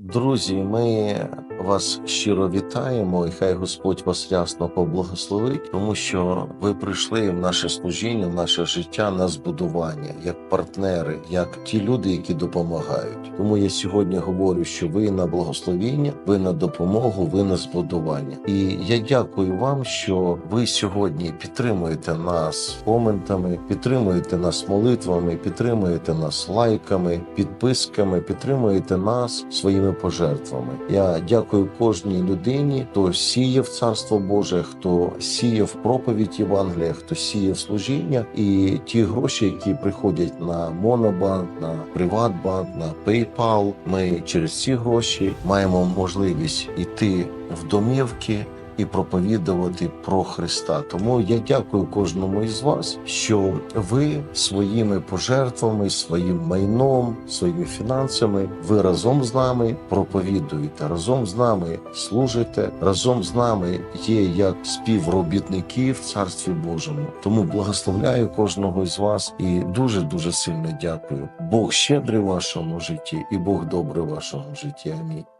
Друзі, ми вас щиро вітаємо, і хай Господь вас рясно поблагословить, тому що ви прийшли в наше служіння, в наше життя на збудування, як партнери, як ті люди, які допомагають. Тому я сьогодні говорю, що ви на благословіння, ви на допомогу, ви на збудування. І я дякую вам, що ви сьогодні підтримуєте нас коментами, підтримуєте нас молитвами, підтримуєте нас лайками, підписками, підтримуєте нас своїми пожертвами. Я дякую кожній людині, хто сіє в царство Боже, хто сіє в проповідь Євангелія, хто сіє в служіння, і ті гроші, які приходять на Монобанк, на Приватбанк, на PayPal, Ми через ці гроші маємо можливість іти в домівки і проповідувати про Христа. Тому я дякую кожному із вас, що ви своїми пожертвами, своїм майном, своїми фінансами, ви разом з нами проповідуєте, разом з нами служите, разом з нами є як співробітники в Царстві Божому. Тому благословляю кожного із вас і дуже дуже сильно дякую. Бог щедрий в вашому житті, і Бог добрий в вашому житті. Амінь.